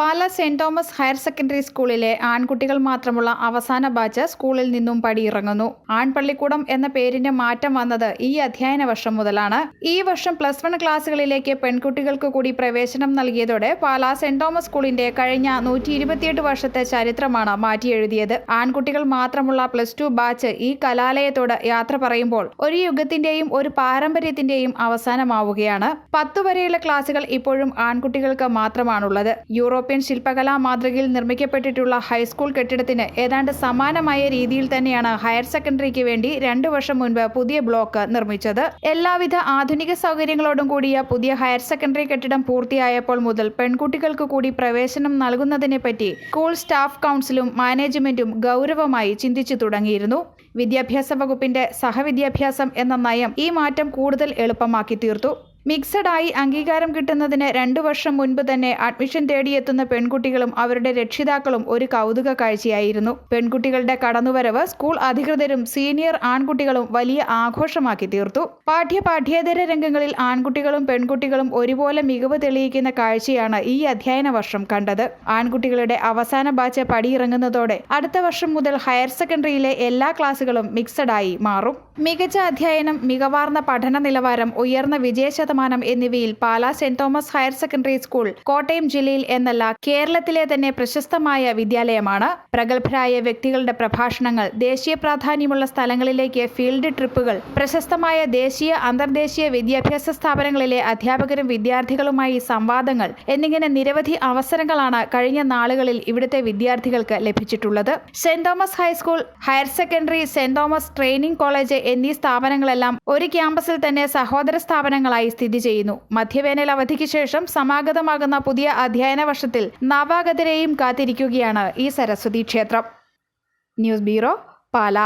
Pala Saint Thomas higher secondary സ്കൂളിലെ ആൺകുട്ടികൾ മാത്രമുള്ള അവസാന ബാച്ച് സ്കൂളിൽ നിന്നും പടിയിറങ്ങുന്നു. ആൺപള്ളിക്കൂടം എന്ന പേരിന്റെ മാറ്റം വന്നത് ഈ അധ്യയന വർഷം മുതലാണ്. ഈ വർഷം പ്ലസ് വൺ ക്ലാസ്സുകളിലേക്ക് പെൺകുട്ടികൾക്ക് കൂടി പ്രവേശനം നൽകിയതോടെ പാല സെന്റ് തോമസ് സ്കൂളിന്റെ കഴിഞ്ഞ നൂറ്റി ഇരുപത്തിയെട്ട് വർഷത്തെ ചരിത്രമാണ് മാറ്റിയെഴുതിയത്. ആൺകുട്ടികൾ മാത്രമുള്ള പ്ലസ് ടു ബാച്ച് ഈ കലാലയത്തോട് യാത്ര പറയുമ്പോൾ ഒരു യുഗത്തിന്റെയും ഒരു പാരമ്പര്യത്തിന്റെയും അവസാനമാവുകയാണ്. പത്തു വരെയുള്ള ക്ലാസുകൾ ഇപ്പോഴും ആൺകുട്ടികൾക്ക് മാത്രമാണുള്ളത്. യൂറോപ്യൻ ശില്പകലാ മാതൃകയിൽ നിർമ്മിക്കപ്പെട്ടിട്ടുള്ള ഹൈസ്കൂൾ കെട്ടിടത്തിന് ഏതാണ്ട് സമാനമായ രീതിയിൽ തന്നെയാണ് ഹയർ സെക്കൻഡറിക്ക് വേണ്ടി രണ്ടു വർഷം മുൻപ് പുതിയ ബ്ലോക്ക് നിർമ്മിച്ചത്. എല്ലാവിധ ആധുനിക സൗകര്യങ്ങളോടും കൂടിയ പുതിയ ഹയർ സെക്കൻഡറി കെട്ടിടം പൂർത്തിയായപ്പോൾ മുതൽ പെൺകുട്ടികൾക്ക് കൂടി പ്രവേശനം നൽകുന്നതിനെ പറ്റി സ്കൂൾ സ്റ്റാഫ് കൗൺസിലും മാനേജ്മെന്റും ഗൗരവമായി ചിന്തിച്ചു തുടങ്ങിയിരുന്നു. വിദ്യാഭ്യാസ വകുപ്പിന്റെ സഹവിദ്യാഭ്യാസം എന്ന നയം ഈ മാറ്റം കൂടുതൽ എളുപ്പമാക്കി തീർത്തു. മിക്സഡ് ആയി അംഗീകാരം കിട്ടുന്നതിന് രണ്ടു വർഷം മുൻപ് തന്നെ അഡ്മിഷൻ തേടിയെത്തുന്ന പെൺകുട്ടികളും അവരുടെ രക്ഷിതാക്കളും ഒരു കൗതുക കാഴ്ചയായിരുന്നു. പെൺകുട്ടികളുടെ കടന്നുവരവ് സ്കൂൾ അധികൃതരും സീനിയർ ആൺകുട്ടികളും വലിയ ആഘോഷമാക്കി തീർത്തു. പാഠ്യ പാഠ്യേതര രംഗങ്ങളിൽ ആൺകുട്ടികളും പെൺകുട്ടികളും ഒരുപോലെ മികവ് തെളിയിക്കുന്ന കാഴ്ചയാണ് ഈ അധ്യയന വർഷം കണ്ടത്. ആൺകുട്ടികളുടെ അവസാന ബാച്ച് പടിയിറങ്ങുന്നതോടെ അടുത്ത വർഷം മുതൽ ഹയർ സെക്കൻഡറിയിലെ എല്ലാ ക്ലാസുകളും മിക്സഡായി മാറും. മികച്ച അധ്യയനം മികവാർന്ന പഠന നിലവാരം ഉയർന്ന വിജയ ശതമാനം എന്നിവയിൽ Pala Saint Thomas higher secondary school Kottayam ജില്ലയിൽ എന്നല്ല കേരളത്തിലെ തന്നെ പ്രശസ്തമായ വിദ്യാലയമാണ്. പ്രഗത്ഭരായ വ്യക്തികളുടെ പ്രഭാഷണങ്ങൾ ദേശീയ പ്രാധാന്യമുള്ള സ്ഥലങ്ങളിലേക്ക് ഫീൽഡ് ട്രിപ്പുകൾ പ്രശസ്തമായ ദേശീയ അന്തർദേശീയ വിദ്യാഭ്യാസ സ്ഥാപനങ്ങളിലെ അധ്യാപകരും വിദ്യാർത്ഥികളുമായി സംവാദങ്ങൾ എന്നിങ്ങനെ നിരവധി അവസരങ്ങളാണ് കഴിഞ്ഞ നാളുകളിൽ ഇവിടുത്തെ വിദ്യാർത്ഥികൾക്ക് ലഭിച്ചിട്ടുള്ളത്. Saint Thomas high school higher secondary Saint Thomas training college എന്നീ സ്ഥാപനങ്ങളെല്ലാം ഒരു ക്യാമ്പസിൽ തന്നെ സഹോദര സ്ഥാപനങ്ങളായി സ്ഥിതി ചെയ്യുന്നു. മധ്യവേനൽ അവധിക്ക് ശേഷം സമാഗതമാകുന്ന പുതിയ അധ്യയന വർഷത്തിൽ നവാഗതരെയും കാത്തിരിക്കുകയാണ് ഈ സരസ്വതി ക്ഷേത്രം. News bureau Pala.